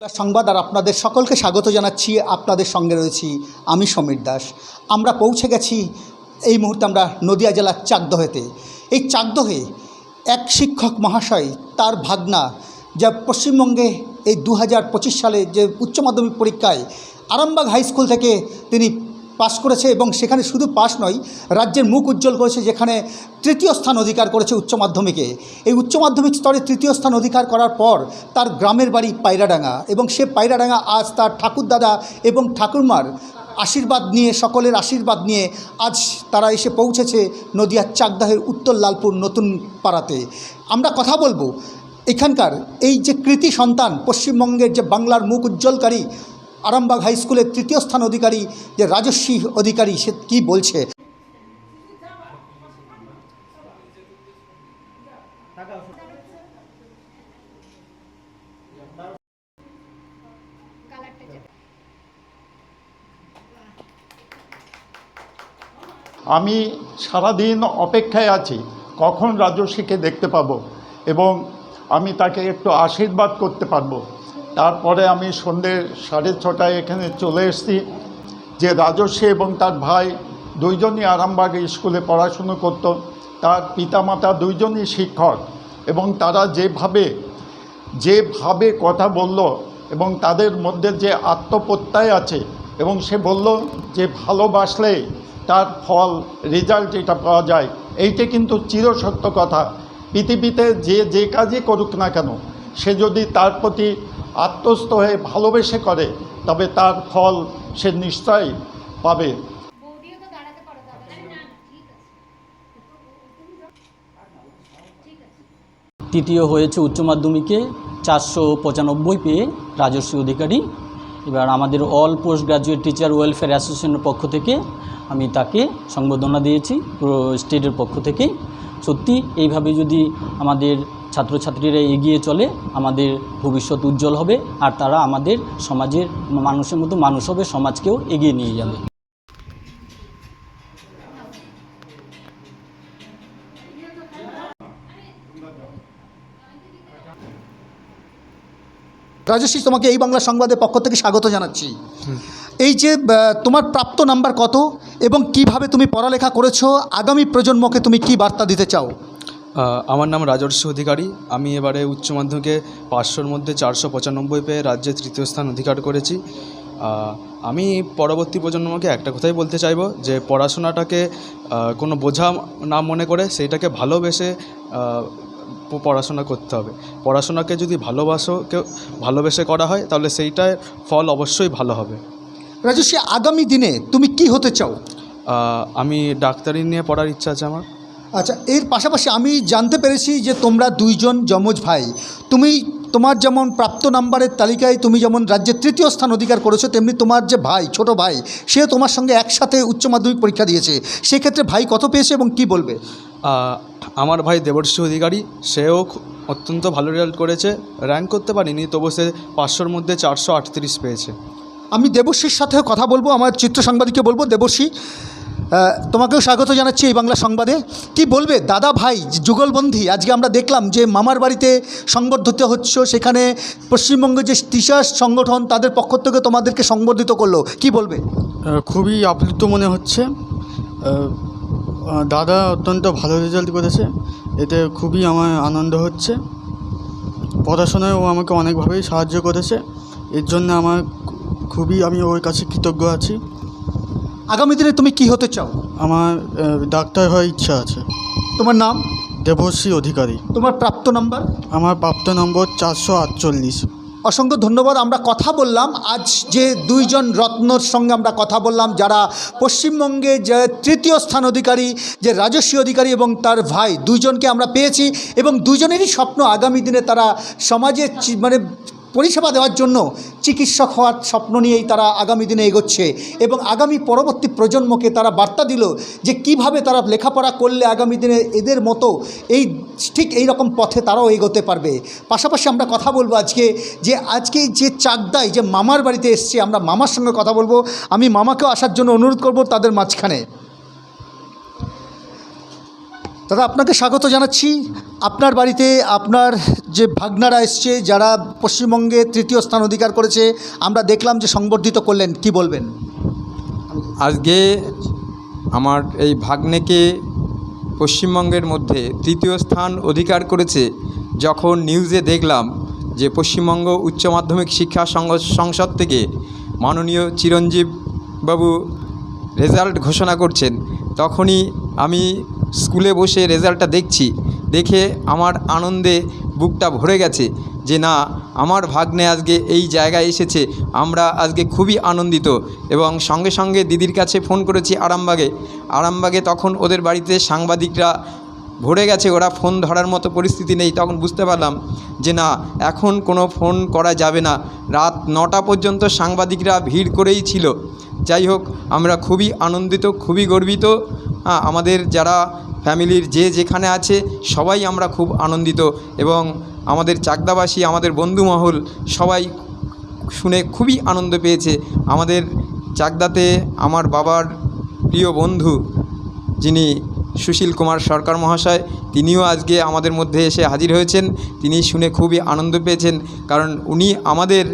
সংবাদ আর আপনাদের সকলকে স্বাগত জানাচ্ছি। আপনাদের সঙ্গে রয়েছি আমি সমীর দাস। আমরা পৌঁছে গেছি এই মুহূর্তে আমরা নদিয়া জেলার চাকদহেতে। এই চাকদহে এক শিক্ষক মহাশয় তার ভাগনা যা পশ্চিমবঙ্গে এই দু হাজার পঁচিশ সালে যে উচ্চ মাধ্যমিক পরীক্ষায় আরামবাগ হাই স্কুল থেকে তিনি পাশ করেছে এবং সেখানে শুধু পাশ নয়, রাজ্যের মুখ উজ্জ্বল করেছে, যেখানে তৃতীয় স্থান অধিকার করেছে উচ্চ মাধ্যমিকে। এই উচ্চ মাধ্যমিক স্তরে তৃতীয় স্থান অধিকার করার পর তার গ্রামের বাড়ি পায়রাডাঙ্গা এবং সে পায়রাডাঙ্গা আজ তার ঠাকুরদাদা এবং ঠাকুরমার আশীর্বাদ নিয়ে, সকলের আশীর্বাদ নিয়ে আজ তারা এসে পৌঁছেছে নদিয়ার চাকদাহের উত্তর লালপুর নতুন পাড়াতে। আমরা কথা বলব, এখানকার এই যে কৃতি সন্তান, পশ্চিমবঙ্গের যে বাংলার মুখ উজ্জ্বলকারী আরামবাগ হাই স্কুলের তৃতীয় স্থান অধিকারী যে রাজস্বী অধিকারী, সে কী বলছে? আমি সারাদিন অপেক্ষায় আছি, কখন রাজস্বীকে দেখতে পাবো এবং আমি তাকে একটু আশীর্বাদ করতে পারব। তারপরে আমি সন্ধ্যে সাড়ে ছটায় এখানে চলে এসেছি। যে রাজস্বী এবং তার ভাই দুইজনই আরামবাগ স্কুলে পড়াশুনো করত। তার পিতামাতা দুইজনই শিক্ষক এবং তারা যেভাবে যেভাবে কথা বলল এবং তাদের মধ্যে যে আত্মপ্রত্যয় আছে এবং সে বলল যে ভালোবাসলে তার ফল রেজাল্ট এটা পাওয়া যায়। এইটা কিন্তু চিরসত্য কথা। পৃথিবীতে যে যে কাজই করুক না কেন সে যদি তার প্রতি আত্মস্থ হয়ে ভালোবেসে করে, তবে তার ফল সে নিশ্চয়ই পাবে। তৃতীয় হয়েছে উচ্চ মাধ্যমিকে চারশো পঁচানব্বই পেয়ে রাজস্বী অধিকারী। এবার আমাদের all post graduate teacher welfare অ্যাসোসিয়েশনের পক্ষ থেকে আমি তাকে সংবর্ধনা দিয়েছি স্টেটের পক্ষ থেকে। সত্যি এইভাবে যদি আমাদের ছাত্রছাত্রীরা এগিয়ে চলে, আমাদের ভবিষ্যৎ উজ্জ্বল হবে আর তারা আমাদের সমাজের মানুষের মতো মানুষ হবে, সমাজকেও এগিয়ে নিয়ে যাবে। রাজস্বী তোমাকে এই বাংলা সংবাদের পক্ষ থেকে স্বাগত জানাচ্ছি। এই যে তোমার প্রাপ্ত নাম্বার কত এবং কীভাবে তুমি পড়ালেখা করেছ, আগামী প্রজন্মকে তুমি কি বার্তা দিতে চাও? আমার নাম রাজর্ষি অধিকারী। আমি এবারে উচ্চ মাধ্যমিকে পাঁচশোর মধ্যে চারশো পঁচানব্বই পেয়ে রাজ্যে তৃতীয় স্থান অধিকার করেছি। আমি পরবর্তী প্রজন্মকে একটা কথাই বলতে চাইব যে, পড়াশোনাটাকে কোনো বোঝা না মনে করে, সেইটাকে ভালোবেসে পড়াশোনা করতে হবে। পড়াশোনাকে যদি ভালোবাসো কেউ ভালোবেসে করা হয় তাহলে সেইটার ফল অবশ্যই ভালো হবে। রাজস্বী আগামী দিনে তুমি কি হতে চাও? আমি ডাক্তারি নিয়ে পড়ার ইচ্ছা আছে আমার। আচ্ছা এর পাশাপাশি আমি জানতে পেরেছি যে তোমরা দুইজন যমজ ভাই। তুমি তোমার যেমন প্রাপ্ত নাম্বারের তালিকায় তুমি যেমন রাজ্যের তৃতীয় স্থান অধিকার করেছ তেমনি তোমার যে ভাই ছোট ভাই সে তোমার সঙ্গে একসাথে উচ্চ মাধ্যমিক পরীক্ষা দিয়েছে। সেক্ষেত্রে ভাই কত পেয়েছে এবং কি বলবে? আমার ভাই দেবর্ষী অধিকারী সেও অত্যন্ত ভালো রেজাল্ট করেছে। র্যাঙ্ক করতে পারিনি তবু সে পাঁচশোর মধ্যে চারশো আটত্রিশ পেয়েছে। আমি দেবশ্রীর সাথেও কথা বলব আমার চিত্র সাংবাদিককে বলব। দেবশ্রী তোমাকেও স্বাগত জানাচ্ছি এই বাংলা সংবাদে। কি বলবে? দাদা ভাই যুগলবন্ধী আজকে আমরা দেখলাম যে মামার বাড়িতে সংবর্ধিত হচ্ছ সেখানে পশ্চিমবঙ্গের যে টিচার্স সংগঠন তাদের পক্ষ থেকে তোমাদেরকে সংবর্ধিত করল। কি বলবে? খুবই আপ্লুত মনে হচ্ছে। দাদা অত্যন্ত ভালো রেজাল্ট করেছে। এতে খুবই আমার আনন্দ হচ্ছে। পড়াশোনায় ও আমাকে অনেকভাবেই সাহায্য করেছে। এর জন্য আমার খুবই আমি ওর কাছে কৃতজ্ঞ আছি। আগামী দিনে তুমি কি হতে চাও? আমার ডাক্তার হওয়ার ইচ্ছা আছে। তোমার নাম? দেবশ্রী অধিকারী। তোমার প্রাপ্ত নাম্বার আমার প্রাপ্ত নম্বর চারশো আটচল্লিশ। অসংখ্য ধন্যবাদ। আমরা কথা বললাম। আজ যে দুইজন রত্নর সঙ্গে আমরা কথা বললাম, যারা পশ্চিমবঙ্গে যে তৃতীয় স্থান অধিকারী, যে রাজস্বী অধিকারী এবং তার ভাই, দুইজনকে আমরা পেয়েছি এবং দুজনেরই স্বপ্ন আগামী দিনে তারা সমাজে মানে পরিষেবা দেওয়ার জন্য চিকিৎসক হওয়ার স্বপ্ন নিয়েই তারা আগামী দিনে এগোচ্ছে এবং আগামী পরবর্তী প্রজন্মকে তারা বার্তা দিল যে কীভাবে তারা লেখাপড়া করলে আগামী দিনে এদের মতো এই ঠিক এই রকম পথে তারাও এগোতে পারবে। পাশাপাশি আমরা কথা বলব আজকে যে আজকে যে চাকদায় যে মামার বাড়িতে এসছে, আমরা মামার সঙ্গে কথা বলব। আমি মামাকেও আসার জন্য অনুরোধ করব তাদের মাঝখানে। দাদা, আপনাকে স্বাগত জানাচ্ছি। আপনার বাড়িতে আপনার যে ভাগনারা এসছে, যারা পশ্চিমবঙ্গে তৃতীয় স্থান অধিকার করেছে, আমরা দেখলাম যে সংবর্ধিত করলেন, কি বলবেন? আজকে আমার এই ভাগ্নেকে পশ্চিমবঙ্গের মধ্যে তৃতীয় স্থান অধিকার করেছে, যখন নিউজে দেখলাম যে পশ্চিমবঙ্গ উচ্চ মাধ্যমিক শিক্ষা সংসদ থেকে মাননীয় চিরঞ্জীব বাবু রেজাল্ট ঘোষণা করছেন, তখনই আমি স্কুলে বসে রেজাল্টটা দেখছি, দেখে আমার আনন্দে বুকটা ভরে গেছে যে না, আমার ভাগ্নে আজকে এই জায়গায় এসেছে, আমরা আজকে খুবই আনন্দিত এবং সঙ্গে সঙ্গে দিদির কাছে ফোন করেছি আরামবাগে। আরামবাগে তখন ওদের বাড়িতে সাংবাদিকরা ভরে গেছে, ওরা ফোন ধরার মতো পরিস্থিতি নেই, তখন বুঝতে পারলাম যে না, এখন কোনো ফোন করা যাবে না। রাত নটা পর্যন্ত সাংবাদিকরা ভিড় করেই ছিল। যাই হোক, আমরা খুবই আনন্দিত, খুবই গর্বিত হ্যাঁ, আমাদের যারা ফ্যামিলির যে যেখানে আছে সবাই আমরা খুব আনন্দিত এবং আমাদের চাকদাবাসী আমাদের বন্ধুমহল সবাই শুনে খুবই আনন্দ পেয়েছে। আমাদের চাকদাতে আমার বাবার প্রিয় বন্ধু যিনি সুশীল কুমার সরকার মহাশয় তিনিও আজকে আমাদের মধ্যে এসে হাজির হয়েছেন। তিনি শুনে খুবই আনন্দ পেয়েছেন কারণ উনি আমাদের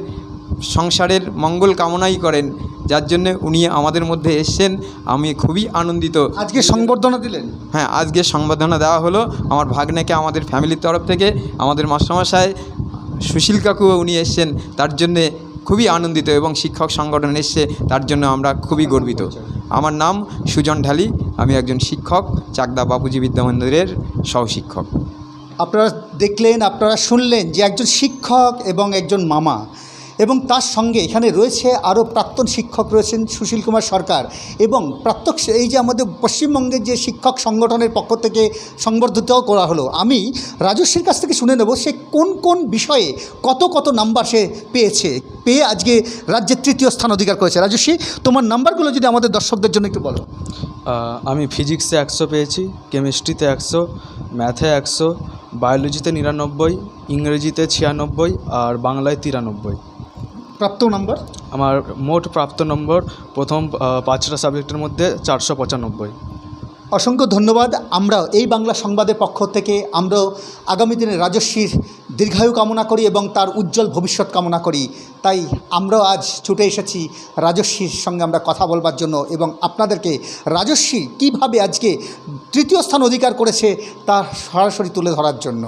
সংসারের মঙ্গল কামনাই করেন যার জন্য উনি আমাদের মধ্যে এসছেন। আমি খুবই আনন্দিত। আজকে সংবর্ধনা দিলেন? হ্যাঁ আজকে সংবর্ধনা দেওয়া হলো আমার ভাগ্নেকে আমাদের ফ্যামিলির তরফ থেকে আমাদের মাস্টারমশাই সুশীল কাকুও উনি এসছেন তার জন্যে খুবই আনন্দিত এবং শিক্ষক সংগঠন এসছে তার জন্য আমরা খুবই গর্বিত। আমার নাম সুজন ঢালি আমি একজন শিক্ষক চাকদা বাপুজি বিদ্যা মন্দিরের সহশিক্ষক। আপনারা দেখলেন আপনারা শুনলেন যে একজন শিক্ষক এবং একজন মামা। এবং তার সঙ্গে এখানে রয়েছে আরও প্রাক্তন শিক্ষক রয়েছেন সুশীল কুমার সরকার এবং প্রাক্তক এই যে আমাদের পশ্চিমবঙ্গের যে শিক্ষক সংগঠনের পক্ষ থেকে সংবর্ধিতও করা হলো, আমি রাজস্বীর কাছ থেকে শুনে নেব সে কোন কোন বিষয়ে কত কত নাম্বার সে পেয়েছে, পেয়ে আজকে রাজ্যের তৃতীয় স্থান অধিকার করেছে। রাজস্বী তোমার নাম্বারগুলো যদি আমাদের দর্শকদের জন্য একটু বলো। আমি ফিজিক্সে একশো পেয়েছি, কেমিস্ট্রিতে একশো, ম্যাথে একশো, বায়োলজিতে নিরানব্বই, ইংরেজিতে ছিয়ানব্বই আর বাংলায় তিরানব্বই। প্রাপ্ত নম্বর? আমার মোট প্রাপ্ত নম্বর প্রথম পাঁচটা সাবজেক্টের মধ্যে চারশো পঁচানব্বই। অসংখ্য ধন্যবাদ। আমরা এই বাংলা সংবাদের পক্ষ থেকে আমরাও আগামী দিনে রাজস্বীর দীর্ঘায়ু কামনা করি এবং তার উজ্জ্বল ভবিষ্যৎ কামনা করি। তাই আমরাও আজ ছুটে এসেছি রাজস্বীর সঙ্গে আমরা কথা বলবার জন্য এবং আপনাদেরকে রাজস্বী কীভাবে আজকে তৃতীয় স্থান অধিকার করেছে তা সরাসরি তুলে ধরার জন্য।